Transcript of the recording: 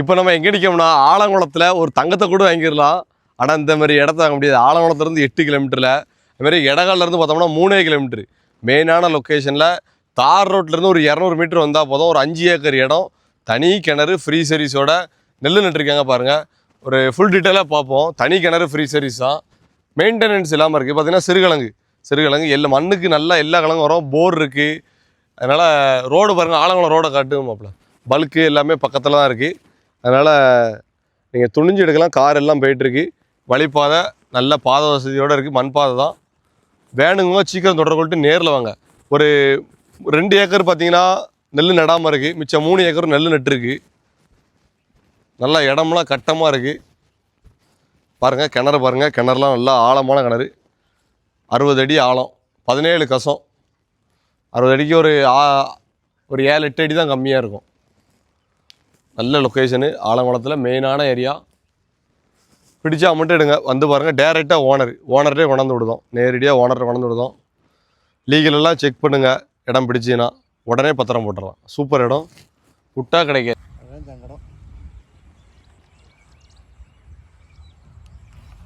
இப்போ நம்ம எங்கே நிற்கோம்னா ஆலங்குளத்தில் ஒரு தங்கத்தை கூட வாங்கிடலாம். ஆனால் இந்த மாதிரி இடத்த வாங்க முடியாது. ஆலங்குளத்துலேருந்து எட்டு கிலோமீட்டரில் அதுமாரி இடகாலிலேருந்து பார்த்தோம்னா மூணே கிலோமீட்ரு மெயினான லொக்கேஷனில் தார் ரோட்லேருந்து ஒரு இரநூறு மீட்டர் வந்தால் போதும். ஒரு அஞ்சு ஏக்கர் இடம் தனி கிணறு ஃப்ரீ சர்வீஸோட நெல் நட்டுருக்காங்க பாருங்கள் ஒரு ஃபுல் டீட்டெயிலாக பார்ப்போம். தனி கிணறு ஃப்ரீ சர்வீஸ் தான். மெயின்டெனன்ஸ் இல்லாமல் இருக்குது பார்த்திங்கன்னா சிறுகிழங்கு. சிறுகிழங்கு எல்லா மண்ணுக்கு நல்லா எல்லா கிழங்கும் வரும். போர் இருக்குது அதனால் ரோடு பாருங்கள் ஆலங்குளம் ரோடை காட்டுமாப்பில் பல்க்கு எல்லாமே பக்கத்தில் தான் இருக்குது அதனால் நீங்கள் துணிஞ்சு எடுக்கலாம். கார் எல்லாம் போயிட்டுருக்கு. வழிப்பாதை நல்ல பாதை வசதியோடு இருக்குது மண் பாதை தான். வேணுங்க சீக்கிரம் தொடர்பு கொண்டு நேரில் வாங்க. ஒரு ரெண்டு ஏக்கர் பார்த்தீங்கன்னா நெல் நடாமல் இருக்குது மிச்சம் மூணு ஏக்கரும் நெல் நட்டுருக்கு நல்லா இடம்லாம் கட்டமாக இருக்குது பாருங்கள் கிணறு பாருங்கள் கிணறுலாம் நல்லா ஆழமான கிணறு. அறுபது அடி ஆழம். பதினேழு கசம். அறுபது அடிக்கு ஒரு ஆ- ஒரு ஏழு எட்டு அடி தான் கம்மியாக இருக்கும். நல்ல லொக்கேஷனு ஆலங்குளத்தில் மெயினான ஏரியா பிடிச்சா மட்டும் எடுங்க. வந்து பாருங்கள் டேரெக்டாக ஓனர் ஓனர்கிட்டே கொண்டாந்து விடுதோம். நேரடியாக ஓனர்கிட்ட கொண்டாந்து விடுதோம். லீகலெல்லாம் செக் பண்ணுங்கள் இடம் பிடிச்சின்னா உடனே பத்திரம் போட்டுடலாம். சூப்பர் இடம். விட்டா கிடைக்காது.